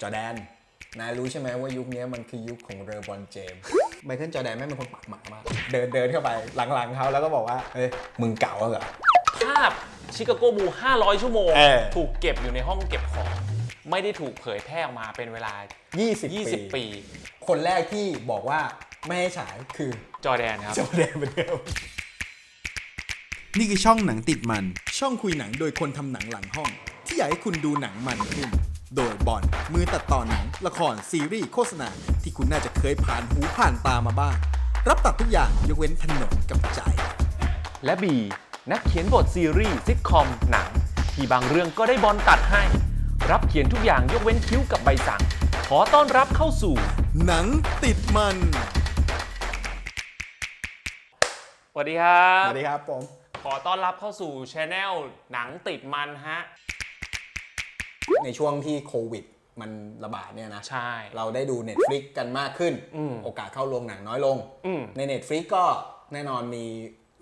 จอร์แดนนายรู้ใช่ไหมว่ายุคนี้มันคือยุคของเรอบรอนเจมส์ไมเคิลจอร์แดนแม่งเป็นคนปากหมามาก เดินเดินเข้าไปหลังๆเขาแล้วก็บอกว่า เฮ้ย มึงเก่าแล้วเหรอ ภาพชิคาโกบู500 ชั่วโมง เออ ถูกเก็บอยู่ในห้องเก็บของ ไม่ได้ถูกเผยแพร่ออกมาเป็นเวลา 20ปี20ปี คนแรกที่บอกว่าไม่ให้ฉายคือจอร์แดนครับ จอร์แดนเหมือนเดิมนี่คือช่องหนังติดมัน ช่องคุยหนังโดยคนทำหนังหลังห้อง ที่อยากให้คุณดูหนังมันขึ้น โดยบอลมือตัดต่อหนัง ละครซีรีส์โฆษณา ที่คุณน่าจะเคยผ่านหูผ่านตามาบ้าง รับตัดทุกอย่างยกเว้นถนนกับใจ และ B นักเขียนบทซีรีส์ซิทคอมหนัง ที่บางเรื่องก็ได้บอลตัดให้ รับเขียนทุกอย่างยกเว้นคิ้วกับใบสั่ง ขอต้อนรับเข้าสู่ หนังติดมันสวัสดีครับสวัสดีครับผม ขอต้อนรับเข้าสู่ช anel หนังติดมันฮะ ในช่วงที่โควิดมันระบาดเนี่ยนะ ใช่ เราได้ดู Netflix กันมากขึ้น อืมโอกาสเข้าโรงหนังน้อยลง อืม ใน Netflix ก็แน่นอนมี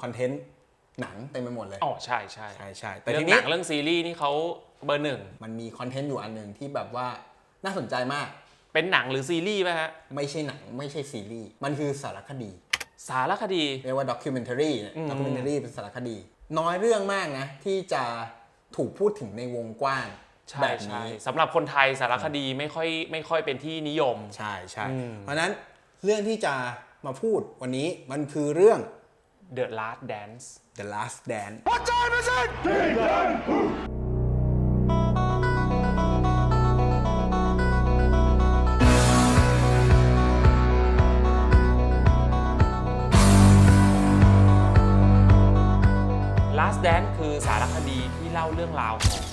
คอนเทนต์หนังเต็มไปหมดเลย อ๋อใช่ใช่ใช่ใช่แต่เรื่ทีองหนี้นังเรื่องซีรีส์นี่เขาเบอร์หนึ่งมันมีคอนเทนต์อยู่อันหนึ่งที่แบบว่าน่าสนใจมาก เป็นหนังหรือซีรีส์ไหมฮะไม่ใช่หนัง ไม่ใช่ซีรีส์ มันคือสารคดี สารคดี เรียกว่าด็อกิเมนทารีเนี่ยอืม ด็อกิเมนทารีเป็นสารคดี น้อยเรื่องมากนะ ที่จะถูกพูดถึงในวงกว้าง ใช่แบบใช่นี้สำหรับคนไทยสารคดีไม่ค่อยไม่ค่อยเป็นที่นิยม ใช่ใช่อืมเพราะฉะนั้นเรื่องที่จะมาพูดวันนี้มันคือเรื่อง The Last Dance The Last Dance Last Dance คือสารคดีที่เล่าเรื่องราวของ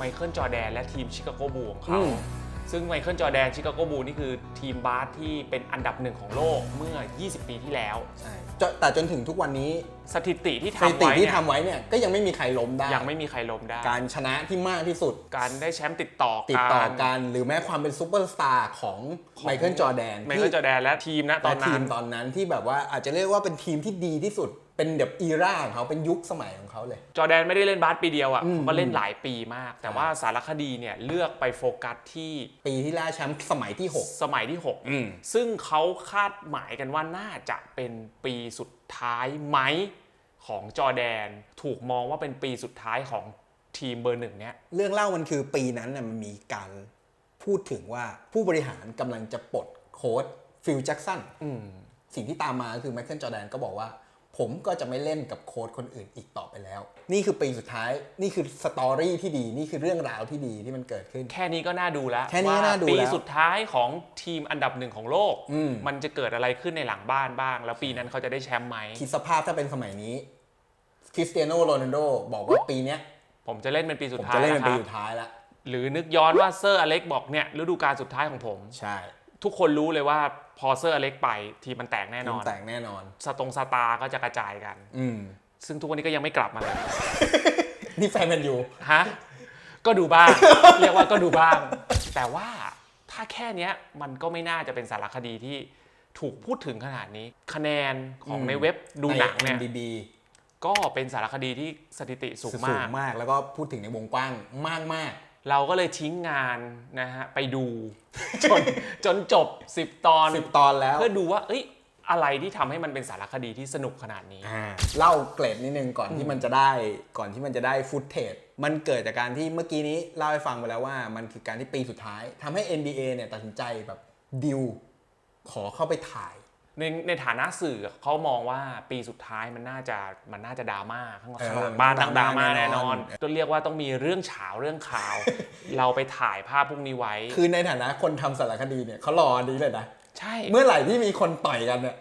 ไมเคิลจอร์แดนและทีมชิคาโกบูของเขาอืมซึ่งไมเคิลจอร์แดนชิคาโกบูนี่คือทีมบาสที่เป็นอันดับหนึ่งของโลกเมื่อ 20 ปีที่แล้ว ใช่จแต่จนถึงทุกวันนี้สถิติที่สถิทำติไว้ที่เนี่ยทำไว้เนี่ยก็ยังไม่มีใครล้มได้ ยังไม่มีใครล้มได้ การชนะที่มากที่สุด การได้แชมป์ติดต่อติดต่อกันกันหรือแม้ความเป็นซูเปอร์สตาร์ของไมเคิลจอร์แดนไมเคิลจอร์แดนและทีมนะตอนและทีนั้มน ตอนนั้นที่แบบว่าอาจจะเรียกว่าเป็นทีมที่ดีที่สุด เป็นแบบอีราของเขาเป็นยุคสมัยของเขาเลย จอร์แดนไม่ได้เล่นบาสปีเดียวอะอืม เขาก็เล่นหลายปีมาก แต่ว่าสารคดีเนี่ยเลือกไปโฟกัสที่ปีที่ล่าแชมป์สมัยที่สมัยที่ อืม 6 ซึ่งเขาคาดหมายกันว่าน่าจะเป็นปีสุดท้ายไหมของจอร์แดน ถูกมองว่าเป็นปีสุดท้ายของทีมเบอร์หนึ่งเนี้ย6เรื่องเล่ามันคือปีนั้นน่ะมันมีการพูดถึงว่าผู้บริหารกำลังจะปลดโค้ดฟิลแจ็กสัน อืม สิ่งที่ตามมาก็คือไมเคิลจอร์แดนก็บอกว่า ผมก็จะไม่เล่นกับโค้ดคนอื่นอีกต่อไปแล้ว นี่คือปีสุดท้าย นี่คือสตอรี่ที่ดี นี่คือเรื่องราวที่ดีที่มันเกิดขึ้น แค่นี้ก็น่าดูแล้วแค่นี้ก็น่าดูปีแล้ว สุดท้ายของทีมอันดับหนึ่งของโลก อืม มันจะเกิดอะไรขึ้นในหลังบ้านบ้าง แล้วปีนั้นเขาจะได้แชมป์ไหม คิดสภาพถ้าเป็นสมัยนี้คริสเตียโนโรนัลโดบอกว่าปีเนี้ยผมจะเล่นเป็นปีสุผดมท้ายจะเล่นเป็นนะคปีรับสุดท้ายแล้วหรือนึกย้อนว่าเซอร์อเล็กบอกเนี่ยฤดูกาลสุดท้ายของผม ใช่ ทุกคนรู้เลยว่า พอเซอร์อเล็กไปทีมมันแตกแน่ทีนมอนแต่งแน่นอนสตรงสตาร์ก็จะกระจายกัน อืมซึ่งทุกวันนี้ก็ยังไม่กลับมาเลย นี่แฟนแมนยูฮะก็ดูบ้าง เรียกว่าก็ดูบ้าง แต่ว่าถ้าแค่เนี้ยมันก็ไม่น่าจะเป็นสารคดีที่ถูกพูดถึงขนาดนี้ คะแนนของอืมในเว็บดูหนังเนี่ยใน MDB ก็เป็นสารคดีที่สถิติสูงสูมางกมาก แล้วก็พูดถึงในวงกว้างมากมาก เราก็เลยทิ้งงานนะฮะไปดู จนจนจบ 10 ตอน สิบตอนแล้วเพื่อดูว่า เอ้ยอะไรที่ทำให้มันเป็นสารคดีที่สนุกขนาดนี้ อ่าเล่าเกรดนิดนึงก่อนที่มันจะได้ก่อนที่มันจะได้ฟุตเทจมันเกิดจากการที่เมื่อกี้นี้เล่าให้ฟังไปแล้วว่ามันคือการที่ปีสุดท้ายทำให้ NBA เนี่ยตัดสินใจแบบดิวขอเข้าไปถ่าย ในในฐานะสื่อเขามองว่าปีสุดท้ายมันน่าจะมันน่าจะดราม่าข้างหลังเออข้างหลังบ้านดราดังดราม่าม่าแน่แน่นนออนนต้องเรียกว่าต้องมีเรื่องเฉาเรื่องข่าว เราไปถ่ายภาพพวกนี้ไว้ คือในฐานะคนทำสารคดีเนี่ยเขารออันนี้เลยนะใช่ เมื่อไหร่ที่มีคนต่อยกันเนี่ย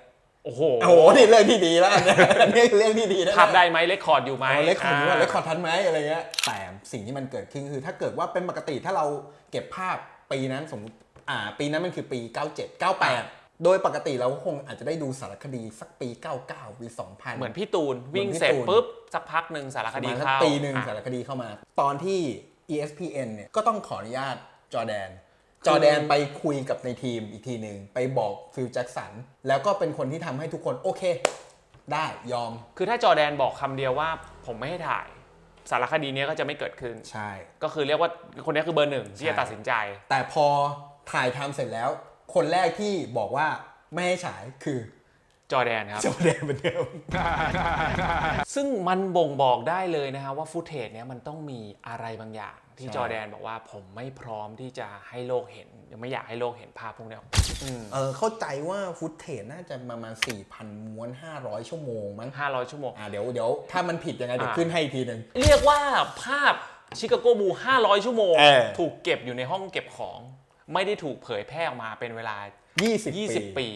โอ้โหโอ้โหนี่เรื่องที่ดีแล้วอันเนี้ยอันนี้คือเรื่องที่ดีนะภาพได้ไหมเลคคอร์ดอยู่ไหมเลคคอร์ดว่าาเลคคอร์ดทันไหมอะไรเงี้ยแต่สิ่งที่มันเกิดขึ้นคือ ถ้าเกิดว่าเป็นปกติถ้าเราเก็บภาพปีนั้นสมมติอ่าปีนั้นมันคือปี 97 98 โดยปกติเราก็คงอาจจะได้ดูสารคดีสักปี 99ปี2000 เหมือนพี่ตูนวิ่งเหมือนพี่เสร็จตูนปุ๊บ สักพักหนึ่งสารคประดีมาณสักเข้าปีหนึ่งอะสารคดีเข้ามา ตอนที่ ESPN เนี่ยก็ต้องขออนุญาตจอร์แดน จอร์แดนไปคุยกับในทีมอีกทีหนึ่งไปบอกฟิลแจ็คสันแล้วก็เป็นคนที่ทำให้ทุกคนโอเค ได้ยอม คือถ้าจอร์แดนบอกคำเดียวว่าผมไม่ให้ถ่ายสารคดีเนี้ยก็จะไม่เกิดขึ้น ใช่ ก็คือเรียกว่าคนนี้คือเบอร์หนึ่งที่จะตัดสินใจ แต่พอถ่ายทำเสร็จแล้ว คนแรกที่บอกว่าไม่ให้ฉายคือจอร์แดนครับ จอร์แดนเหมือนเดิม ซึ่งมันบ่งบอกได้เลยนะฮะว่าฟุตเทจเนี้ยมันต้องมีอะไรบางอย่าง ที่ใช่ จอร์แดนบอกว่าผมไม่พร้อมที่จะให้โลกเห็น ยังไม่อยากให้โลกเห็นภาพพวกเนี้ยอืมเออเข้าใจว่าฟุตเทจน่าจะประมาณ 4,000 ม้วน 500 ชั่วโมงมั้งห้าร้อยชั่วโมง อ่าเดี๋ยวเดี๋ยวถ้ามันผิดยังไงเดี๋ยวอ่า ขึ้นให้อีกทีหนึ่ง เรียกว่าภาพชิคาโกบู500 ชั่วโมง เออ ถูกเก็บอยู่ในห้องเก็บของ ไม่ได้ถูกเผยแพร่ออกมาเป็นเวลา 20 20 ปี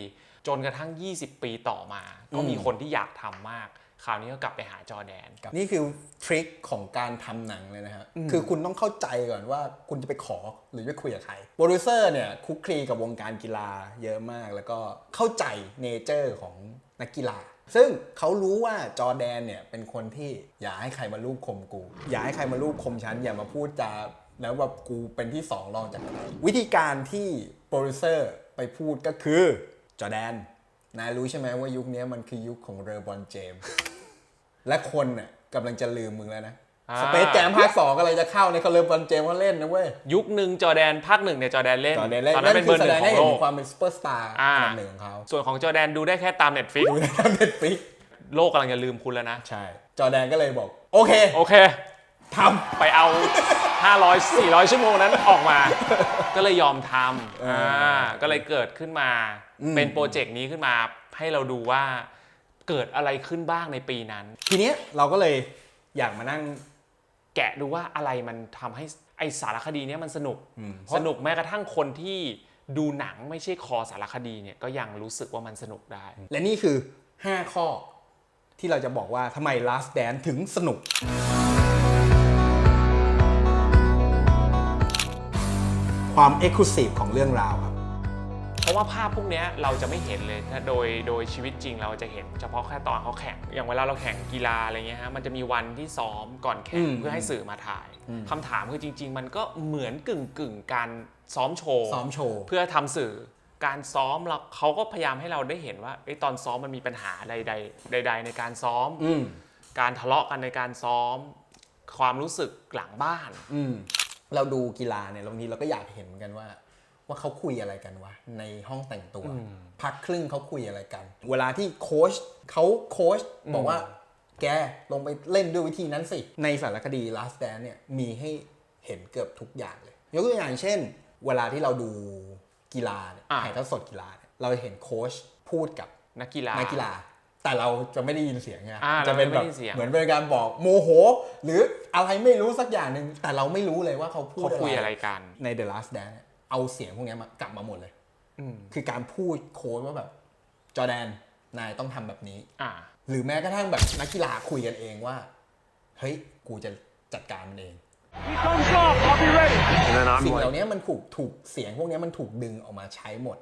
จนกระทั่ง 20 ปีต่อมา ก็มีคนที่อยากทำมาก คราวนี้ก็กลับไปหาจอร์แดน นี่คือทริคของการทำหนังเลยนะฮะ คือคุณต้องเข้าใจก่อนว่าคุณจะไปขอหรือจะคุยกับใครโปรดิวเซอร์เนี่ยคุกคลีกับวงการกีฬาเยอะมาก แล้วก็เข้าใจเนเจอร์ของนักกีฬา ซึ่งเขารู้ว่าจอร์แดนเนี่ยเป็นคนที่อย่าให้ใครมาลูบคมกู อย่าให้ใครมาลูบคมฉันอย่ามาพูดจา แล้วแบบกูเป็นที่สองรองจากใครวิธีการที่โปรดิวเซอร์ไปพูดก็คือจอร์แดนนายรู้ใช่ไหมว่ายุคนี้มันคือยุคของเรอบอนเจมส์และคนน่ะกำลังจะลืมมึงแล้วนะอ่าสเปซแจมภาคสองอะไรจะเข้าในคาร์เลบอลเจมส์เขาเล่นนะเว้ย ยุคหนึ่งจอร์แดนภาคหนึ่งเนี่ยจอร์แดนเล่น ตอนนี้เล่นตอนนั้นนั่เป็นนเบคืออร์หแสนึ่ดงงของโลให้เห็นกความเป็นซูเปอร์สตาร์อ่าอันดับหนึ่งของเขา ส่วนของจอร์แดนดูได้แค่ตามเน็ตฟิกดูในทางเน็ตฟิกโลกกำลังจะลืมคุณแล้วนะ ใช่ จอร์แดนก็เลยบอก โอเค โอเคทไปเอา 500 400 ชั่วโมงนั้นออกมา ก็เลยยอมทำอ่าก็เลยเกิดขึ้นมา เป็นโปรเจกต์นี้ขึ้นมาให้เราดูว่าเกิดอะไรขึ้นบ้างในปีนั้นำทีเนี้ยเราก็เลยอยากมานั่งแกะดูว่าอะไรมันทำให้ไอสารคดีเนี้ยมันสนุก อืมสนุกแม้กระทั่งคนที่ดูหนังไม่ใช่คอสารคดีเนี่ยก็ยังรู้สึกว่ามันสนุกได้ และนี่คือ 5 ข้อที่เราจะบอกว่าทำไม Last Dance ถึงสนุก ความ Exclusive ของเรื่องราวครับ เพราะว่าภาพพวกเนี้ยเราจะไม่เห็นเลยถ้าโดยโดยชีวิตจริงเราจะเห็นเฉพาะแค่ตอนเขาแข่ง อย่างเวลาเราแข่งกีฬาอะไรเงี้ยฮะมันจะมีวันที่ซ้อมก่อนแข่งอืมเพื่อให้สื่อมาถ่ายคำถามคือจริง ๆ มันก็เหมือนกึ่งกึ่งๆการซ้อมโชว์ ซ้อมโชว์ เพื่อทำสื่อการซ้อมเราเขาก็พยายามให้เราได้เห็นว่าเอ้ยตอนซ้อมมันมีปัญหาใดๆใด ๆ ในการซ้อม อืมการทะเลาะกันในการซ้อม ความรู้สึกหลังบ้าน อืม เราดูกีฬาเนี่ยบางทีเราก็อยากเห็นเหมือนกันว่า ว่าเขาคุยอะไรกันวะในห้องแต่งตัว พักครึ่งเขาคุยอะไรกัน เวลาที่โค้ชเขาโค้ชบอกว่าแกลงไปเล่นด้วยวิธีนั้นสิ ในสารคดี Last Dance เนี่ยมีให้เห็นเกือบทุกอย่างเลย ยกตัวอย่างเช่น เวลาที่เราดูกีฬาเนี่ยอะถ่ายทอดสดกีฬาเนี่ยเราจะเห็นโค้ชพูดกับนักกีฬานักกีฬา แต่เราจะไม่ได้ยินเสียงไงอ่าจะเป็นเราแบไม่บได้ยินเสียงเหมือนเป็นการบอกโมโห หรือ อะไรไม่รู้สักอย่างหนึ่งแต่เราไม่รู้เลยว่าเขาพูดเขาคุยอะไรกันใน The Last Dance เนี่ยเอาเสียงพวกเนี้ยมากลับมาหมดเลยอืมคือการพูดโค้ดว่าแบบจอแดนนายต้องทำแบบนี้อ่าหรือแม้กระทั่งแบบนักกีฬาคุยกันเองว่า เฮ้ย กูจะจัดการมันเองสิ่งเหล่านี้มันถูกถูกเสียงพวกเนี้ยมันถูกดึงออกมาใช้หมด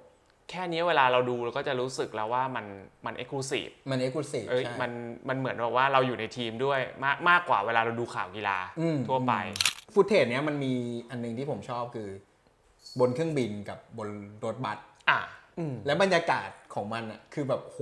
แค่นี้เวลาเราดูเราก็จะรู้สึกแล้วว่ามันมันเอ็กซ์คลูซีฟมันเอ็กซ์คลูซีฟเอ้ยใช่มันมันเหมือนแบบว่าเราอยู่ในทีมด้วยมากมากกว่าเวลาเราดูข่าวกีฬาอืมทั่วไปฟุตเทจเนี้ยมันมีอันหนึงที่ผมชอบคือบนเครื่องบินกับบนรถบัสอะอืมและบรรยากาศของมันอะคือแบบโห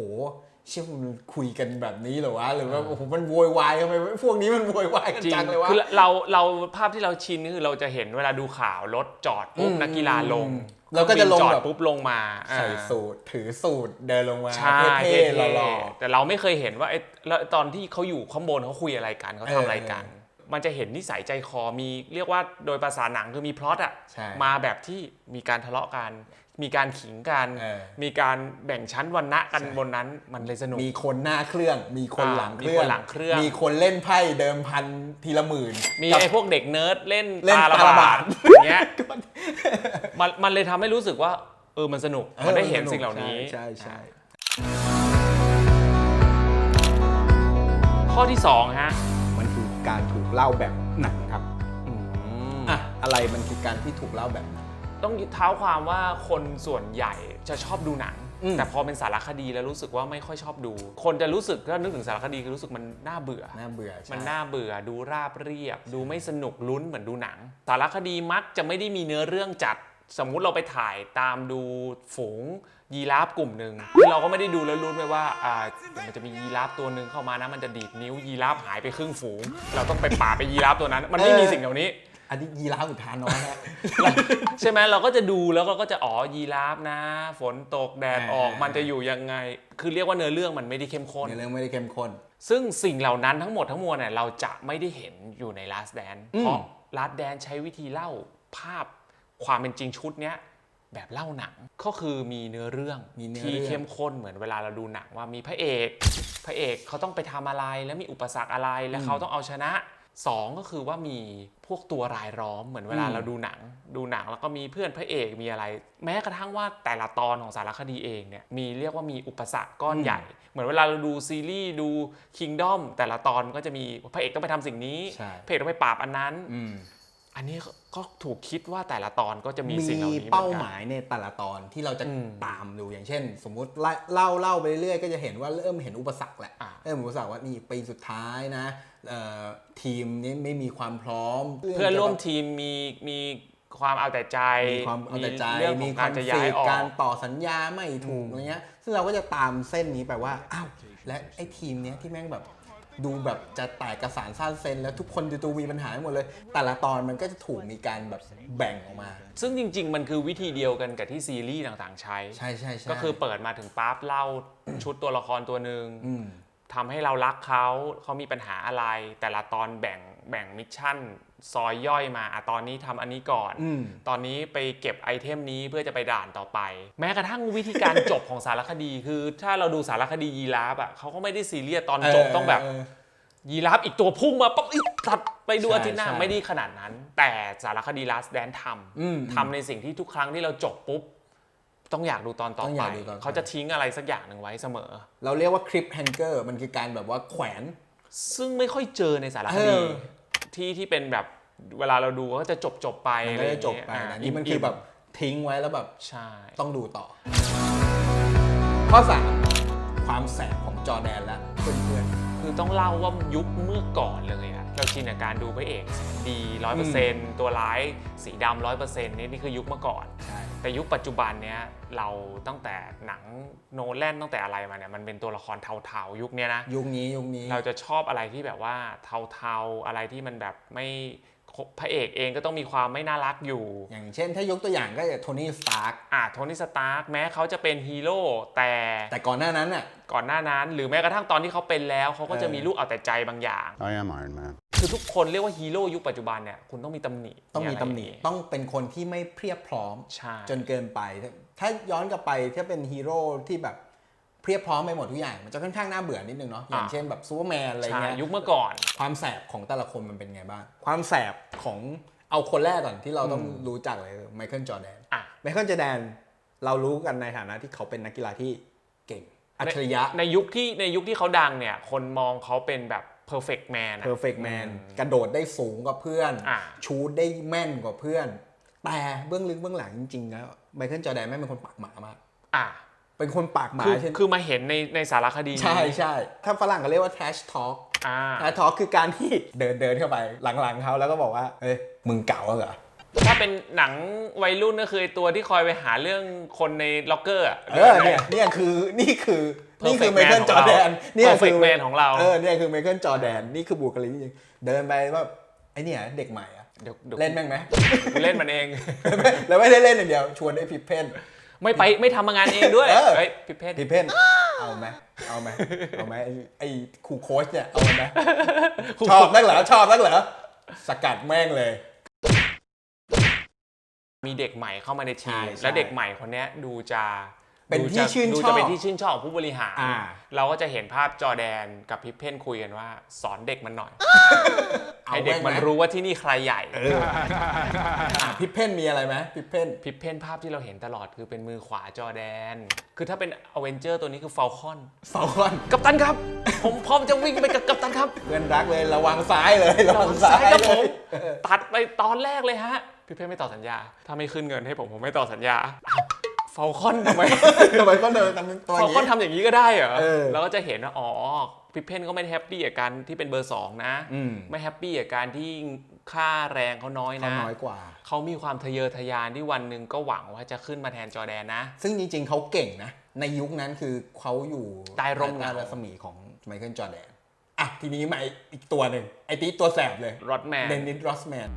เชื่อมันคุยกันแบบนี้เหรอวะหรือว่าโอ้โหมันโวยวายทำไมพวกนี้มันโวยวายกันจริงจังเลยวะคือเราเราภาพที่เราชินคือเราจะเห็นเวลาดูข่าวรถจอดปุ๊บอืมนักกีฬาลง แล้วก็จะลงจอดแบบปุ๊บลงมาใส่อ่าสูทถือสูทเดินลงมาใช่เท่ๆหล่อแต่เราไม่เคยเห็นว่าไอ้แล้วตอนที่เขาอยู่ข้างบนเขาคุยอะไรกันเขาทำอะไรกันเอมันจะเห็นนิสัยใจคอมีเรียกว่าโดยภาษาหนังคือมีพล็อตอะใช่มาแบบที่มีการทะเลาะกัน มีการขิงกัน เออ มีการแบ่งชั้นวรรณะกันบนนั้นมันเลยสนุกๆมีคนหน้าเครื่อง มีคนอ่าหลังเครื่องมีคนหลังเครื่อง มีคนเล่นไพ่เดิมพันทีละหมื่นมีกับ ไอ้พวกเด็กเนิร์ดเล่นเล่นตาตาระระบาบาดดอย่างเงี้ยมันมันเลยทำให้รู้สึกว่าเออมันสนุกมันได้เห็นสิ่งเหล่านี้ใช่ใช่ ข้อที่สองฮะมันคือการถูกเล่าแบบหนังครับ อืม อะ อะไรมันคือการที่ถูกเล่าแบบหนัง ต้องเท้าความว่าคนส่วนใหญ่จะชอบดูหนัง อืม แต่พอเป็นสารคดีแล้วรู้สึกว่าไม่ค่อยชอบดู คนจะรู้สึกถ้านึกถึงสารคดีคือรู้สึกมันน่าเบื่อ น่าเบื่อใช่ มันน่าเบื่อดูราบเรียบ ดูไม่สนุกลุ้นเหมือนดูหนัง สารคดีมักจะไม่ได้มีเนื้อเรื่องจัด สมมุติเราไปถ่ายตามดูฝูงยีราฟกลุ่มหนึ่งที่เราก็ไม่ได้ดูแล้วรู้นไปว่าอ่าเดี๋ยวมันจะมียีราฟตัวหนึ่งเข้ามานะมันจะดีดนิ้วยีราฟหายไปครึ่งฝูง เราต้องไปป่าบไปยีราฟตัวนั้น มันไม่มีสิ่งเหล่านี้ อันนี้ยีราฟอุทานน้อยฮะ ใช่ไหมเราก็จะดูแล้วเราก็จะอ๋อยีราฟนะ ฝนตกแดดออกอ่ามั มันจะอยู่ยังไง คือเรียกว่าเนื้อเรื่องมันไม่ได้เข้มข้น ในเรื่องไม่ได้เข้มข้น ซึ่งสิ่งเหล่านั้นทั้งหมดทั้งมวลเนี่ยเราจะไม่ได้เห็นอยู่ใน Last Dance อืม เพราะ Last Dance ใช้วิธีเล่าภาพความเป็นจริงชุดเนี้ยแบบเล่าหนังก็คือมีเนื้อเรื่องมีเนื้อที่เรื่อง เข้มข้นเหมือนเวลาเราดูหนังว่ามีพระเอก พระเอกเขาต้องไปทำอะไรแล้วมีอุปสรรคอะไรแล้วเขาต้องเอาชนะ สองก็คือว่ามีพวกตัวรายล้อมเหมือนเวลาอืมเราดูหนัง ดูหนังแล้วก็มีเพื่อนพระเอกมีอะไร แม้กระทั่งว่าแต่ละตอนของสารคดีเองเนี่ยมีเรียกว่ามีอุปสรรคก้อนใหญ่ เหมือนเวลาเราดูซีรีส์ดู Kingdom แต่ละตอนมันก็จะมีพระเอกต้องไปทำสิ่งนี้ใช่พระเอกต้องไปปราบอันนั้น อืมอันนี้ก็ถูกคิดว่าแต่ละตอนก็จะมีสิ่งเหล่านี้เป้าอนกันหมายในแต่ละตอนที่เราจะอืมตามดูอย่างเช่น สมมุติไล่เล่าเล่าไปเรื่อยๆก็จะเห็นว่าเริ่มเห็นอุปสรรคแหละอะเริ่มเห็นอุปสรรคว่านี่ปีสุดท้ายนะเอ่อทีมนี้ไม่มีความพร้อม เพื่อนร่วมจะทีมมีมีความเอาแต่ใจ มีความเอาแต่ใจเรื่องขมีองคกาวารมจะเฟย้ายกออกการต่อสัญญาไม่ถูกอะไรเงี้ยซึ่งเราก็จะตามเส้นนี้ไปว่าอ้าวและไอ้ทีมเนี้ยที่แม่งแบบ ดูแบบจะแตกกระสานซ่านเซนแล้วทุกคนจะตูมีปัญหาหมดเลย แต่ละตอนมันก็จะถูกมีการแบบแบ่งออกมา ซึ่งจริง ๆ มันคือวิธีเดียวกันกับที่ซีรีส์ต่างๆ ใช้ ใช่ใช่ใช่ก็คือเปิดมาถึงปั๊บเล่าชุดตัวละครตัวหนึ่งอืม ทำให้เรารักเขาเขามีปัญหาอะไร แต่ละตอนแบ่งแบ่งมิชชั่น ซอยย่อยมาอะตอนนี้ทำอันนี้ก่อนอืมตอนนี้ไปเก็บไอเทมนี้เพื่อจะไปด่านต่อไป แม้กระทั่งวิธีการจบของสารคดีคือ ถ้าเราดูสารคดียีราฟอะเขาก็ไม่ได้ซีเรียสตอนจบต้องแบบเยีราฟอีกตัวพุ่งมาปั๊บอีกตัดไปดูใช่อาทิตย์หน้าใช่ไม่ได้ขนาดนั้น แต่สารคดี Last Dance ทอืมำทำในสิ่งที่ทุกครั้งที่เราจบปุ๊บต้องอยากดูตอนต่อต้องอไปยากดูตอนต่อไป เขาจะทิ้งอะไรสักอย่างหนึ่งไว้เสมอ เราเรียกว่าคลิปแฮงเกอร์มันคือการแบบว่าแขวน ซึ่งไม่ค่อยเจอในสารคเอดีอ ที่ที่เป็นแบบเวลาเราดูก็จะจบจบๆไปมันอะไรก็อจะย่างจบเงี้ยไปอ่านะนี่มันคือแบบทิ้งไว้แล้วแบบใช่ต้องดูต่อ ข้อ3ความแสบของจอร์แดนและเพื่อนคือต้องเล่าว่ายุคเมื่อก่อนเลยอะ เราชินกับการดูพระเอกแสนดีร้อยเปอร์เซ็นต์ตัวร้ายสีดำร้อยเปอร์เซ็นต์นี่นี่คือยุคเมื่อก่อนๆใช่แต่ยุคปัจจุบันเนี้ยเราตั้งแต่หนังโนแลนตั้งแต่อะไรมาเนี่ยมันเป็นตัวละครเทาๆยุคเนี้ยนะยุคนี้ยุคนี้เราจะชอบอะไรที่แบบว่าเทาๆอะไรที่มันแบบไม่ พระเอกเองก็ต้องมีความไม่น่ารักอยู่ อย่างเช่นถ้ายกตัวอย่างก็จะโทนี่สตาร์กอะโทนี่สตาร์กแม้เขาจะเป็นฮีโร่แต่แต่ก่อนหน้านั้นน่ะก่อนหน้านั้น หรือแม้กระทั่งตอนที่เขาเป็นแล้วเขาก็จะเออมีลูกเอาแต่ใจบางอย่าง I am Iron Man. คือทุกคนเรียกว่าฮีโร่ยุคปัจจุบันเนี่ยคุณต้องมีตำหนิต้องมีะไรตำหนิอย่างงี้ต้องเป็นคนที่ไม่เพรียบพร้อม ใช่ จนเกินไป ถ้าย้อนกลับไปถ้าเป็นฮีโร่ที่แบบ เพรียบพร้อมไปหมดทุกอย่าง มันจะค่อนข้างน่าเบื่อนิดนึงเนาะอย่างเช่นแบบซูเปอร์แมนอะไรใช่เงี้ยยุคเมื่อก่อน ความแสบของแต่ละคนมันเป็นไงบ้าง ความแสบของเอาคนแรกก่อนที่เราต้องรู้จักเลยไมเคิลจอร์แดนอะไมเคิลจอร์แดนเรารู้กันในฐานะที่เขาเป็นนักกีฬาที่เก่งอัจฉริยะในยุคที่ในยุคที่เขาดังเนี่ย คนมองเขาเป็นแบบ perfect man อะ perfect man กระโดดได้สูงกว่าเพื่อนอะชูดได้แม่นกว่าเพื่อน แต่เบื้องลึกเบื้องหลังจริงๆแล้วไมเคิลจอร์แดนไม่งเป็นคนปากหมามากอะ เป็นคนปากหมาคือเช่นคือมาเห็นในในสารคดีนี้ใช่ใช่ถ้าฝรั่งก็เรียกว่า trash talk อ่า trash talk คือการที่เดินเดินเข้าไปหลังๆเขาแล้วก็บอกว่าเฮ้ยมึงเก่าแล้วเหรอ ถ้าเป็นหนังวัยรุ่นก็คือไอ้ตัวที่คอยไปหาเรื่องคนในล็อกเกอร์อะ เออเนี่ยเนี่ยคือนี่คือนี่คือ Perfect ไมเคิล man จอร์แดนของเราเนี่ยคือ Perfect man ของเรา เออเนี่ยคือไมเคิลจอร์แดนนี่คือบุคลิกจริงๆเดินไปแบบไอเนี่ยเด็กใหม่อะเดี๋ยวดี๋ยวเล่นแม่งไหม กูเล่นมันเอง แล้วไม่ได้เล่นอย่างเดียวชวนไอ้พิพเพน ไม่ไปไม่ทำงานเองด้วยเออ เฮ้ยพิเพศพิพเพนเอาไหมเอาไหมเอาไหมไอ้ไอ้ครูโค้ชเนี่ยเอาไหมชอบนักเหรอชอบนักเหรอสกัดแม่งเลย มีเด็กใหม่เข้ามาในทีใช่มใช่ และเด็กใหม่คนเนี้ยดูจะ เป็นดูที่จะชื่นดูชอบจะเป็นที่ชื่นชอบของผู้บริหาร อ่า เราก็จะเห็นภาพจอร์แดนกับพิพเพนคุยกันว่า สอนเด็กมันหน่อยเอาให้เด็กมันแงไหรู้ว่าที่นี่ใครใหญ่อะพิพเพนมีอะไรไหมพิพเพน พิพเพนภาพที่เราเห็นตลอดคือเป็นมือขวาจอร์แดน คือถ้าเป็นอเวนเจอร์ตัวนี้คือฟ a ลคอนฟาคอนกัปตันครับ ผมพร้อมจะวิ่งไปกับกัปตันครับเพื่อนรักเลยระวังซ้ายเลยระวังซ้ายครับเลผมยตัดไปตอนแรกเลยฮะพี่เพชรไม่ต่อสัญญา ถ้าไม่ขึ้นเงินให้ผมผมไม่ต่อสัญญา ฟอลคอนทำไมทำไมก็เดินกันตัวอฟอย่างลคอนนี้ทำอย่างนี้ก็ได้เหรอเออเราก็จะเห็นว่าอ๋อพี่เพนก็ไม่ได้แฮปปี้กับการที่เป็นเบอร์สองนะอืมไม่แฮปปี้กับการที่ค่าแรงเขาน้อยเขานะน้อยกว่า เขามีความทะเยอทะยานที่วันหนึ่งก็หวังว่าจะขึ้นมาแทนจอร์แดนนะ ซึ่งจริงๆเขาเก่งนะ ในยุคนั้นคือเขาอยู่ใต้ร่มเงาใรัศมีของไมเคิลจอร์แดนอะทีนี้มาอีกตัวหนึ่งไอ้ตีตัวแสบเลยรอดแมนเดนนิสรอสแมน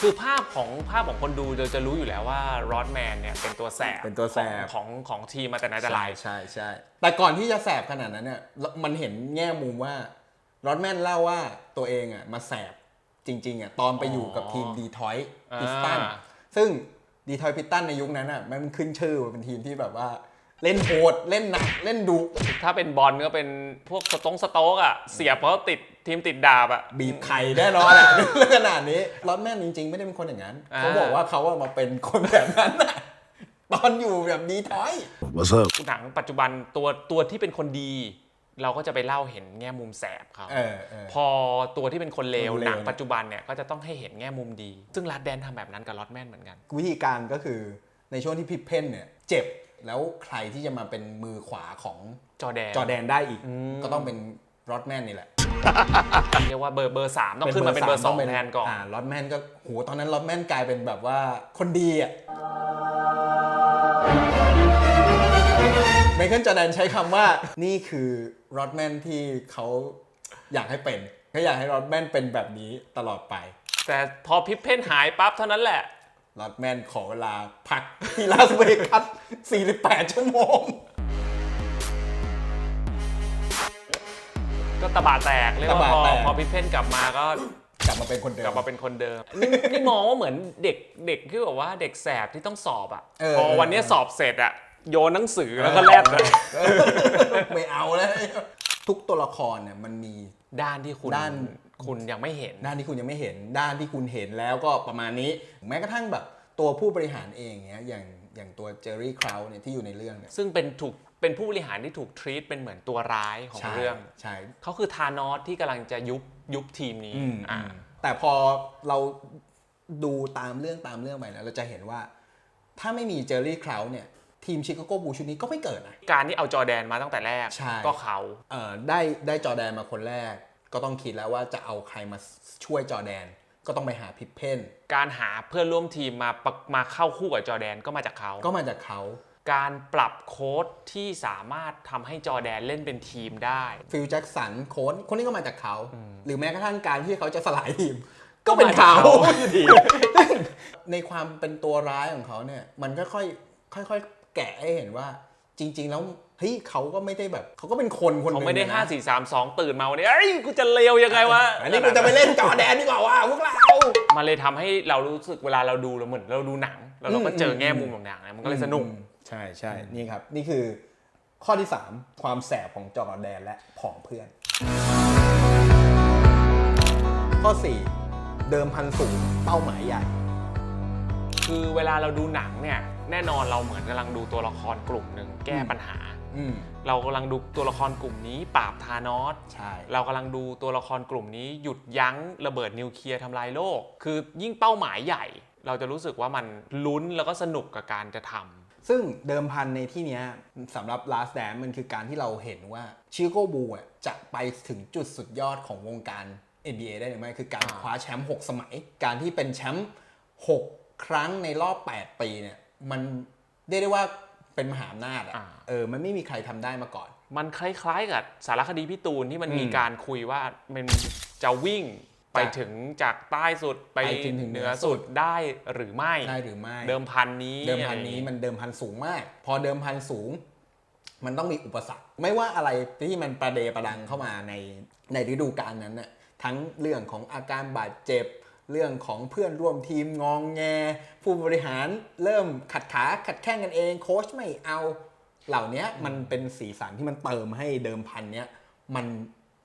คือภาพของภาพของคนดูเราจะรู้อยู่แล้วว่ารอดแมนเนี่ยเป็นตัวแสบเป็นตัวแสบ ของของของทีมมาแต่ไหนแต่ไร ใช่ใช่ใช่แต่ก่อนที่จะแสบขนาดนั้นเนี่ยมันเห็นแง่มุมว่ารอดแมนเล่าว่าตัวเองอะมาแสบจริงๆอะตอนไปอยู่กับทีมดีทอยพิสตันอ่า ซึ่งดีทอยพิสตันในยุคนั้นอะมันขึ้นชื่อว่าเป็นทีมที่แบบว่า เล่นโหดเล่นหนักเล่นดุถ้าเป็นบอลก็เป็นพวกสตงสโต๊กอะ เสียบเขาติดทีมติดดาบอะ บีบไข่แน่นอนแหละขนาดนี้รอดแมนจริง ๆ ไม่ได้เป็นคนอย่างนั้นอ่า เขาบอกว่าเขาอะมาเป็นคนแบบนั้นน่ะตอนอยู่แบบดีทอย What's up? หนังปัจจุบันตัวตัวที่เป็นคนดี เราก็จะไปเล่าเห็นแง่มุมแสบเขาเออเออ พอตัวที่เป็นคนเลวคนเลว หนังปัจจุบันเนี่ยก็จะต้องให้เห็นแง่มุมดี ซึ่งลัดแดนทำแบบนั้นกับลอตแมนเหมือนกัน วิธีการก็คือในช่วงที่พิพเพนเนี่ยเจ็บ แล้วใครที่จะมาเป็นมือขวาของจอแดน จอร์แดนได้อีกมก็ต้องเป็นรอดแมนนี่แหละเรียกว่าเบอร์เบอร์สามต้องขึ้นมาเป็นเบอร์สองแทนก่อนอ่ารอดแมนก็โหตอนนั้นรอดแมนกลายเป็นแบบว่าคนดีอะไมเคิลจอร์แดนใช้คำว่านี่คือรอดแมนที่เขาอยากให้เป็นเขาอยากให้รอดแมนเป็นแบบนี้ตลอดไป แต่พอพิพเพนหายปั๊บเท่านั้นแหละ รอดแมนขอเวลาพักที่ลาสเวกัส48 ชั่วโมง ก็ตะบะแตกเรียกว่าตะพบะอแตก พอพิพเพนกลับมาก็กลับมาเป็นคนเดิม กลับมาเป็นคนเดิมนี่นี่มองว่าเหมือนเด็กเด็กที่แบบว่าเด็กแสบที่ต้องสอบอะเออ พอเออวันเนี้ยเออสอบเสร็จอะโยนหนังสือแล้วก็แลบเลยเออไม่เอาแล้ว ทุกตัวละครเนี่ยมันมีด้านที่คุณด้าน คุณยังไม่เห็น ด้านที่คุณยังไม่เห็น ด้านที่คุณเห็นแล้วก็ประมาณนี้ แม้กระทั่งแบบตัวผู้บริหารเองเนี้ยอย่างอย่างตัวเจอร์รี่คราวเนี่ยที่อยู่ในเรื่องเนี่ยซึ่งเป็นถูกเป็นผู้บริหารที่ถูกทรีตเป็นเหมือนตัวร้ายของใช่เรื่อง ใช่ เขาคือธานอสที่กำลังจะยุบยุบทีมนี้อืมอ่าแต่พอเราดูตามเรื่องตามเรื่องไปแล้วเราจะเห็นว่า ถ้าไม่มีเจอร์รี่คราวเนี่ย ทีมชิคาโกบูชุดนี้ก็ไม่เกิดนะ การที่เอาจอร์แดนมาตั้งแต่แรกใช่ ก็เขา เอ่อได้ได้จอร์แดนมาคนแรก ก็ต้องคิดแล้วว่าจะเอาใครมาช่วยจอร์แดน ก็ต้องไปหาพิพเพนการหาเพื่อนร่วมทีมมาปะมาเข้าคู่กับจอร์แดนก็มาจากเขา ก็มาจากเขา การปรับโค้ดที่สามารถทำให้จอร์แดนเล่นเป็นทีมได้ฟิลแจ็กสันโค้ชคนนี้ก็มาจากเขา หรือแม้กระทั่งการที่เขาจะสลายทีม ก็ก็เป็นมาจากเขาเขาอยู่ดีในความเป็นตัวร้ายของเขาเนี่ย มันก็ค่อยค่อยๆแกะให้เห็นว่าจริง ๆ แล้ว เฮ้ยเขาก็ไม่ได้แบบเขาก็เป็นคนคนหเขานึ่งไม่ได้ นะห้าสี่สามสองตื่นมาวันนี้เอ้ยกูจะเลวยังไงวะอันนี้กูจะไปเล่นจอร์แดนดีกว่าว่ะพวกเรา มันเลยทำให้เรารู้สึกเวลาเราดูเราเหมือนเราดูหนังแล้วเราก็เจอแง่มุมของหนังนะมันก็เลยสนุกใช่ใช่นี่ครับ นี่คือข้อที่ 3 ความแสบของจอร์แดนและผองเพื่อน ข้อ 4 เดิมพันสูงเป้าหมายใหญ่ คือเวลาเราดูหนังเนี่ยแน่นอนเราเหมือนกำลังดูตัวละครกลุ่มหนึ่งแก้ปัญหาอืม เรากำลังดูตัวละครกลุ่มนี้ปราบธานอสใช่ เรากำลังดูตัวละครกลุ่มนี้หยุดยั้งระเบิดนิวเคลียร์ทำลายโลก คือยิ่งเป้าหมายใหญ่ เราจะรู้สึกว่ามันลุ้นแล้วก็สนุกกับการจะทำ ซึ่งเดิมพันในที่เนี้ยสำหรับ Last Dance มันคือการที่เราเห็นว่าชิโกบูอะจะไปถึงจุดสุดยอดของวงการ NBA ได้หรือไม่คือการอ่า คว้าแชมป์6สมัย การที่เป็นแชมป์6ครั้งในรอบ 8 ปีเนี่ยมันเรียกได้ว่า เป็นมหาอำนาจอะเออมันไม่มีใครทำได้มาก่อน มันคล้ายๆ กับสารคดีพี่ตูนที่มันมีอืมการคุยว่ามันจะวิ่งไปถึงจากใต้สุดไปไปถึงถึงเหนือเหนือสุสุดดได้หรือไม่ได้หรือไม่ เดิมพันนี้เดิมพันนี้อะไรอย่างมันเดิมพันสูงมาก พอเดิมพันสูง มันต้องมีอุปสรรค ไม่ว่าอะไรที่มันประเดประดังเข้ามาในในฤดูกาลนั้นน่ะทั้งเรื่องของอาการบาดเจ็บ เรื่องของเพื่อนร่วมทีมงองแง ผู้บริหารเริ่มขัดขาขัดแข้งกันเองโค้ชไม่เอา เหล่านี้มันเป็นสีสันที่มันเติมให้เดิมพันเนี้ยมัน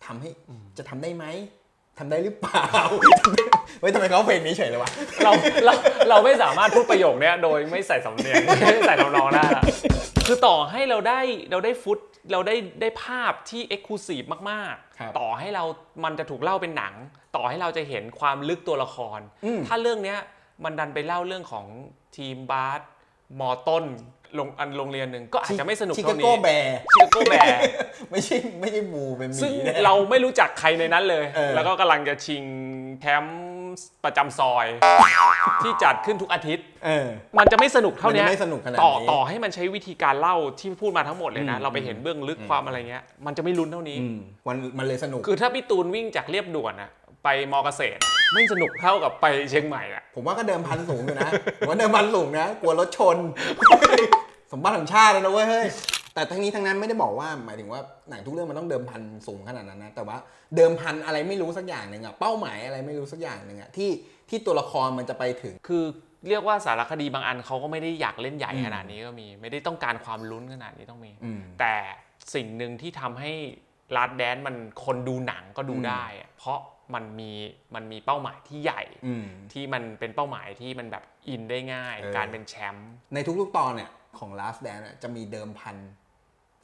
ทำให้จะทำได้ไหมทำได้หรือเปล่าเฮ้ยทำไมเขาเพลงนี้เฉยเลยวะเราเราเราไม่สามารถพูดประโยคเนี้ยโดยไม่ใส่สำเนียงไม่ใส่ทำนองได้ละ คือต่อให้เราได้เราได้ฟุตเราได้ได้ภาพที่เอ็กซ์คลูซีฟมากครับๆต่อให้เรามันจะถูกเล่าเป็นหนัง ต่อให้เราจะเห็นความลึกตัวละครอืมถ้าเรื่องเนี้ยมันดันไปเล่าเรื่องของทีมบาสมอต้นโรงอันโรงเรียนหนึ่งก็อาจจะไม่สนุกชิคาเท่าโกนี้แบร์ชิคาโกแบร์ไม่ใช่ไม่ใช่บูเป็นหมีซึ่งแน่เราไม่รู้จักใครในนั้นเลยเออแล้วก็กำลังจะชิงแชมป์ ประจำซอย ที่จัดขึ้นทุกอาทิตย์ เออ มันจะไม่สนุกเท่านี้มันจะไม่สนุกขนาดนี้ต่อต่อให้มันใช้วิธีการเล่าที่พูดมาทั้งหมดเลยนะ อืม เราไปเห็นเบื้องลึกความอะไรเงี้ย มันจะไม่ลุ้นเท่านี้ อืมมันมันเลยสนุก คือถ้าพี่ตูนวิ่งจากเรียบด่วนอะไปมอเกษตร ไม่สนุกเท่ากับไปเชียงใหม่อะผมว่าก็เดิมพันสูงอยู่นะ ผมว่าเดิมพันสูงนะ กลัวรถชน สมบัติของชาติเลยนะเว้ยเฮ้ย แต่ทั้งนี้ทั้งนั้นไม่ได้บอกว่าหมายถึงว่าหนังทุกเรื่องมันต้องเดิมพันสูงขนาดนั้นนะแต่ว่าเดิมพันอะไรไม่รู้สักอย่างหนึ่งอะเป้าหมายอะไรไม่รู้สักอย่างหนึ่งอะที่ที่ตัวละครมันจะไปถึง คือเรียกว่าสารคดีบางอันเขาก็ไม่ได้อยากเล่นใหญ่ขนาดนี้ก็มี ไม่ได้ต้องการความลุ้นขนาดนี้ต้องมีอืมแต่สิ่งหนึ่งที่ทำให้ลาดแดนมันคนดูหนังก็ดูอืมได้อะเพราะมันมีมันมีเป้าหมายที่ใหญ่อืมที่มันเป็นเป้าหมายที่มันแบบอินได้ง่ายเออการเป็นแชมป์ในทุกๆตอนเนี่ยของ Last Dance อะจะมีเดิมพัน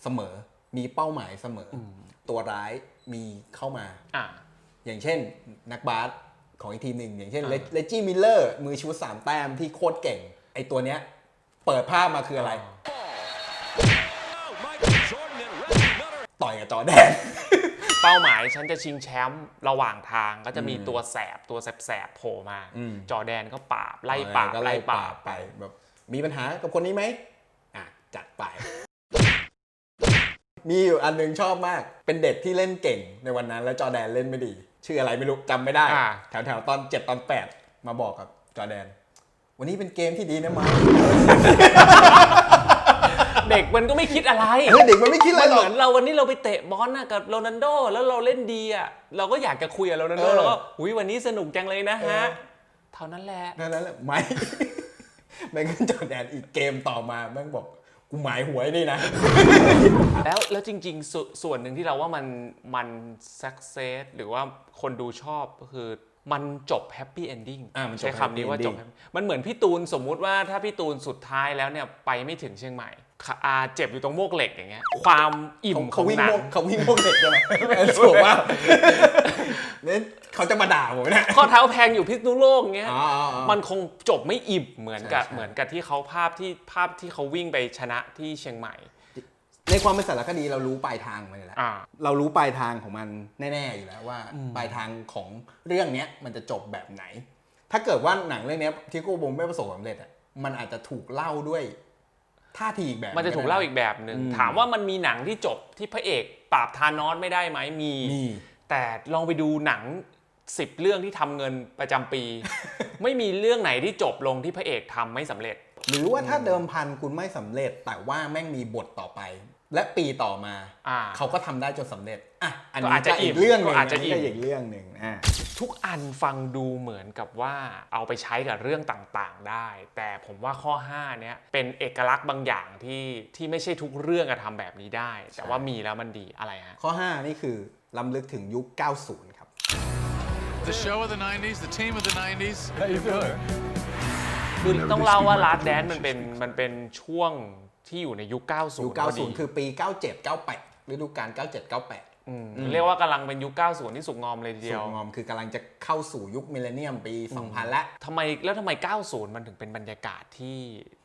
เสมอ มีเป้าหมายเสมออตัวร้ายมีเข้ามาอะอย่างเช่นนักบาสของอีกทีมหนึ่งอย่างเช่นอ่าเลจี้มิลเลอร์มือชูสามแต้มที่โคตรเก่ง ไอตัวเนี้ยเปิดภาพมาคืออะไร ต่อยกับจอแดน เป้าหมายฉันจะชิงแชมป์ระหว่างทางก็จะมีตัวแสบตัวแสบๆโผล่มา อืม จอแดนก็ปราบไล่ปราบก็ไล่ปราบไปแบบมีปัญหากับคนนี้ไหมอะจัดไป มีอยู่อันหนึงชอบมาก เป็นเด็กที่เล่นเก่งในวันนั้น แล้วจอแดนเล่นไม่ดี ชื่ออะไรไม่รู้จำไม่ได้ อ่า แถวแถวๆตอนเจ็ดตอนแปดมาบอกกับจอแดน วันนี้เป็นเกมที่ดีนะมาเด็กมันก็ไม่คิดอะไร เฮ้ยเด็กมันไม่คิดอะไรมันหรเหอกมือนเราวันนี้เราไปเตะบอลน่ะกับโรนัลโดแล้วเราเล่นดีอะเราก็อยากจะคุยกับโรนัลโดเออแล้วก็อุยวันนี้สนุกจังเลยนะฮะเออ เท่านั้นแหละ นั่นแหละไม่แม่งขึ้นจอแดนอีกเกมต่อมาแม่งบอก กูหมายหวยนี่นะ แล้วแล้วจริงๆสส่วนหนึ่งที่เราว่ามันมัน success หรือว่าคนดูชอบก็คือมันจบแฮปปี้เอนดิ้งอ่ามันจบใช้คำนี้ว่า happy จบ ending มันเหมือนพี่ตูนสมมุติว่าถ้าพี่ตูนสุดท้ายแล้วเนี่ยไปไม่ถึงเชียงใหม่ขา อาเจ็บอยู่ตรงโมกเหล็กอย่างเงี้ยความอิ่มขเขาองวิ่งหนัโมงกเขาวิ่งโมกเด็กใช่ไหมถูกว่าเนี่ยเขาจะมาด่าผมเนี่ยข้อเท้าแพงอยู่พิษณุโลกเงี้ย อ๋ออ๋ออ๋อ มันคงจบไม่อิ่มเหมือนกับใช่ใช่ เหมือนกับที่เขาภาพที่ภาพที่เขาวิ่งไปชนะที่เชียงใหม่ ในความเป็นสารคดีเรารู้ปลายทางมันอยู่แล้วอ่า เรารู้ปลายทางของมันแน่ ๆ อยู่แล้วว่าปลายทางของเรื่องเนี้ยมันจะจบแบบไหน ถ้าเกิดว่าหนังเรื่องเนี้ยที่กูบงไม่ประสบความสำเร็จอะมันอาจจะถูกเล่าด้วย ท่าทีอีกแบบมันจะถูกเล่าอีกแบบหนึ่งอืมถามว่ามันมีหนังที่จบที่พระเอกปราบทานอสไม่ได้ไหมมีมีแต่ลองไปดูหนังสิบเรื่องที่ทำเงินประจำปี ไม่มีเรื่องไหนที่จบลงที่พระเอกทำไม่สำเร็จ หรือว่าถ้าเดิมพันคุณไม่สำเร็จ แต่ว่าแม่งมีบทต่อไป และปีต่อมา อ่า เขาก็ทำได้จนสำเร็จอะอันก็นี้อาจจะก็อีอิ่กมเรื่องหนึ่งก็อาจจะ นนี้ก็อิ่มอีกเรื่องหนึ่งอะทุกอันฟังดูเหมือนกับว่าเอาไปใช้กับเรื่องต่างๆได้ แต่ผมว่าข้อ 5 เนี้ยเป็นเอกลักษณ์บางอย่างที่ที่ไม่ใช่ทุกเรื่องอะทำแบบนี้ได้ แต่ว่ามีแล้วมันดีอะไรฮะ ข้อ 5 นี่คือล้ำลึกถึงยุค 90 ครับ The show of the 90s, the team of the 90s. คือต้องเล่าว่าลาดแดนมันเป็นมันเป็นช่วง ที่อยู่ในยุค 90ยุคพอดี90 คือปี 97 98ฤดูกาล97 98มเรียกว่ากำลังเป็นยุค 90 ที่สุกงอมเลยทีเดีสุยวดงอมคือกำลังจะเข้าสู่ยุคมิเลเนียมปี 2000 แล้วทำไมแล้วทำไม 90 มันถึงเป็นบรรยากาศที่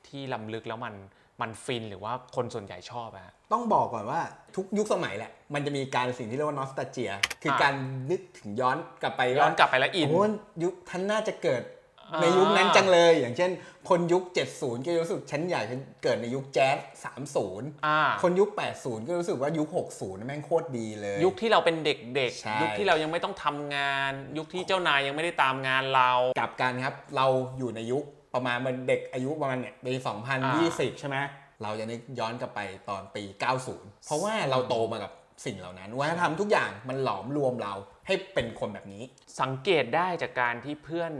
ที่ล้ำลึกแล้วมันมันฟินหรือว่าคนส่วนใหญ่ชอบอะฮะต้องบอกก่อนว่าทุกยุคสมัยแหละ มันจะมีการสิ่งที่เรียกว่านอสตาเจีย คืออาการนึกถึงย้อนกลับไปย้อนว่ากลับไปแล้วอินโอ้ยยุคท่านน่าจะเกิดอ่า ในยุคนั้นจังเลย อย่างเช่น คนยุค 70 ก็รู้สึกฉันอยากจะเกิดในยุคแจ๊ส30อ่าคนยุค 80 ก็รู้สึกว่ายุค 60นั่นแม่งโคตรดีเลย ยุคที่เราเป็นเด็กใช่ๆยุคที่เรายังไม่ต้องทำงาน ยุคที่เจ้านายยังไม่ได้ตามงานเรากลับกันครับ เราอยู่ในยุคประมาณมันเด็กอายุประมาณเนี่ยปี2020 ใช่ไหมเราจะนึกย้อนกลับไปตอนปี 90 เพราะว่าเราโตมากับสิ่งเหล่านั้นวัฒนธรรมทุกอย่างมันหลอมรวมเรา ให้เป็นคนแบบนี้ สังเกตได้จากการที่เพื่อน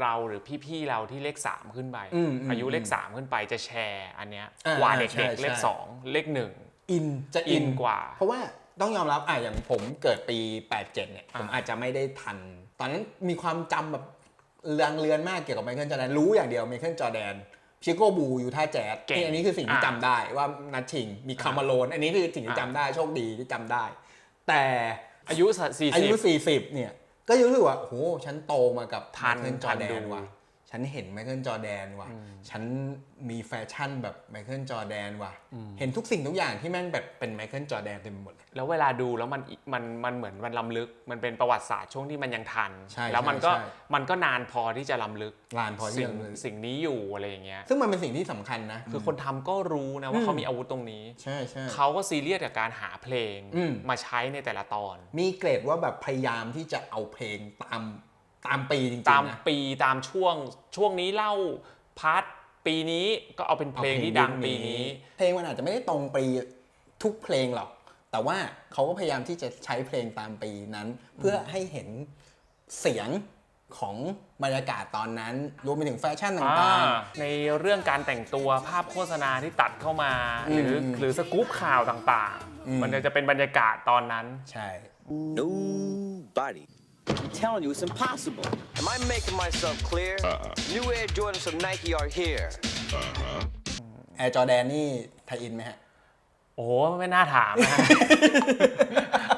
เราหรือพี่ๆเราที่เลข 3 ขึ้นไปอืมอืมอายุเลข 3 ขึ้นไปจะแชร์อันเนี้ยอ่ากว่าใช่เด็กๆเลขใช่2เลข1อินจะอิอินนกว่า เพราะว่าต้องยอมรับอะอย่างผมเกิดปี 87 เนี่ย ผมอาจจะไม่ได้ทัน ตอนนั้นมีความจำแบบเลือนเลือนมากเกี่ยวกับไมเคิลจอร์แดนรู้อย่างเดียวไมเคิลจอร์แดนชิโกบูอยู่ท่าแจ๊สเก่งนี่อันนี้คือสิ่งที่อ่าจำได้ว่านัดชิงมีคามาโลน อันนี้คือสิ่งที่อ่าจำได้โชคดีที่จำได้ แต่ อายุอายุ40 40 เนี่ย ก็รู้สึกว่าโอ้โหฉันโตมากับทันไมเคิลจอร์แดทันนดูว่ะ ฉันเห็นไมเคิลจอร์แดนว่ะ ฉันมีแฟชั่นแบบไมเคิลจอร์แดนว่ะ เห็นทุกสิ่งทุกอย่างที่แม่งแบบเป็นไมเคิลจอร์แดนเต็มไปหมดเลยแล้วเวลาดูแล้วมันมันมันเหมือนมันล้ำลึก มันเป็นประวัติศาสตร์ช่วงที่มันยังทันใช่แล้วมันก็ใช่ใช่มันก็นานพอที่จะล้ำลึกลานพอที่สิ่งจะสิ่งนี้อยู่อะไรอย่างเงี้ย ซึ่งมันเป็นสิ่งที่สำคัญนะ คือคนทำก็รู้นะว่าเขามีอาวุธตรงนี้ ใช่ใช่เขาก็ซีเรียสกับการหาเพลงอืมมาใช้ในแต่ละตอน มีเกรดว่าแบบพยายามที่จะเอาเพลงตาม ตามปีจริงๆตามนะ ปีตามช่วงช่วงนี้เล่าพาร์ทปีนี้ก็เอาเป็นเพลงที่ดังปีนี้ เพลงมันอาจจะไม่ได้ตรงปีทุกเพลงหรอก แต่ว่าเขาก็พยายามที่จะใช้เพลงตามปีนั้น เพื่อให้เห็นเสียงของบรรยากาศตอนนั้นรวมไปถึงแฟชั่นต่างอ่าในเรื่องการแต่งตัวภาพโฆษณาที่ตัดเข้ามา หรืออืมหรือสกู๊ปข่าวต่างอืม ๆ มันจะเป็นบรรยากาศตอนนั้น ๆ ใช่ Nobody. I'm telling you, it's impossible. Am I making myself clear? New Air Jordans from Nike are here. แอร์จอแดนนี่ไทยอินไหมฮะ โอ้โหไม่น่าถามนะ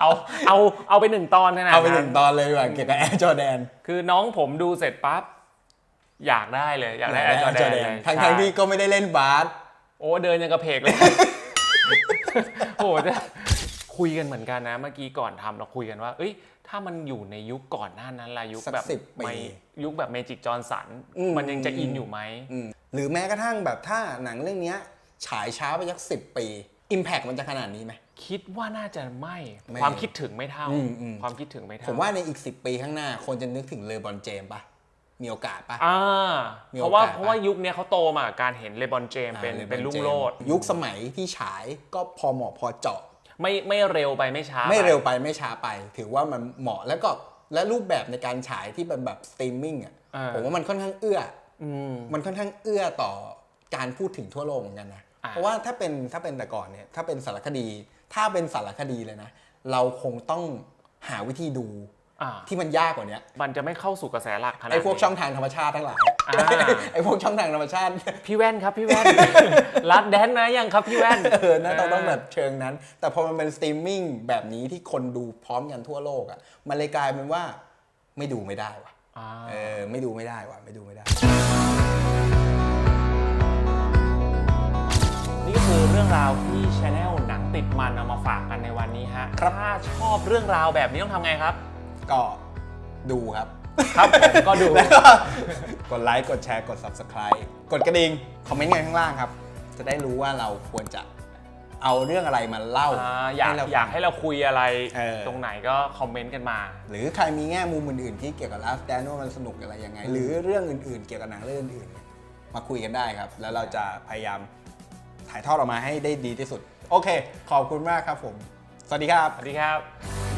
เอาเอาเอาไปหนึ่งตอนขนาดเอาไปหนั้นึ่นงตอนเลยดีกว่าเกี่ยวกับแอร์จอแดน คือน้องผมดูเสร็จปั๊บอยากได้เลย อยากได้แอร์จอแดนเลยทั้งใช่ทั้งที่ก็ไม่ได้เล่นบาส โอ้เดินยังกระเพกเลย โอ้โหจะคุยกันเหมือนกันนะ เมื่อกี้ก่อนทำเราคุยกันว่า เอ้ย ถ้ามันอยู่ในยุคก่อนหน้านั้นละยุคสักแบบสิบปี ไม่ยุคแบบเมจิกจอร์นสันอืมมันยังจะอินอยู่ไหมอืมหรือแม้กระทั่งแบบถ้าหนังเรื่องเนี้ยฉายช้าไปยักสิบปี Impact มันจะขนาดนี้ไหม คิดว่าน่าจะไม่ ไม่ความคิดถึงไม่เท่า อืมอืม ความคิดถึงไม่เท่าผมว่าในอีก 10 ปีข้างหน้า คนจะนึกถึงเลบอนเจมส์ปะมีโอกาสปะ อ่ามีเพราะว่าโอกาสเพราะว่ายุคเนี้ยเขาโตมากับการเห็นเลบอนเจมส์เป็นอ่าเป็น LeBron ลุง James โลดยุคสมัยที่ฉายก็พอเหมาะพอเจาะ ไม่ไม่เร็วไปไม่ช้าไม่ปเร็วไปไม่ช้าไป ถือว่ามันเหมาะแล้วก็และรูปแบบในการฉายที่เป็นแบบสตรีมมิ่งอะอ่าผมว่ามันค่อนข้างเอื้ออืมมันค่อนข้างเอื้อต่อการพูดถึงทั่วโลกเหมือนกันนะอ่าเพราะว่าถ้าเป็นถ้าเป็นแต่ก่อนเนี่ยถ้าเป็นสารคดี ถ้าเป็นสารคดีเลยนะ เราคงต้องหาวิธีดู อ่า ที่มันยากกว่าเนี้ยมันจะไม่เข้าสู่กระแสหลักขนาดไอ้พวกนี้ ช่องทางธรรมชาติทั้งหลายอ่า ไอ้พวกช่องทางธรรมชาติ พี่แว่นครับพี่แว่น รัดแดนนะยังครับพี่แว่น เออนะต้องต้องแบบเชิงนั้น แต่พอมันเป็นสตรีมมิ่งแบบนี้ที่คนดูพร้อมกันทั่วโลกอะ มันเลยกลายเป็นว่าไม่ดูไม่ได้ว่ะ อ่า เออ ไม่ดูไม่ได้ว่ะ ไม่ดูไม่ได้ นี่ก็คือเรื่องราวที่ช anel หนังติดมันเอามาฝากกันในวันนี้ฮะครับ ถ้าชอบเรื่องราวแบบนี้ต้องทำไงครับ ก็ดูครับ ครับผมก็ดู แล้วก็กดไลค์กดแชร์กด Subscribe กดกระดิ่งคอมเมนต์กันข้างล่างครับ จะได้รู้ว่าเราควรจะเอาเรื่องอะไรมาเล่าอ่าอยากให้เราอยากให้เราคุยอะไรเออ ตรงไหนก็คอมเมนต์กันมา หรือใครมีแง่มุมอื่นๆที่เกี่ยวกับลาฟแดนว่ามันสนุกอะไรยังไง หรือเรื่องอื่นๆ เกี่ยวกับหนังเรื่องอื่นๆเนี่ยมาคุยกันได้ครับ แล้วเราจะพยายามถ่ายทอดออกมาให้ได้ดีที่สุด โอเค ขอบคุณมากครับผม สวัสดีครับ สวัสดีครับ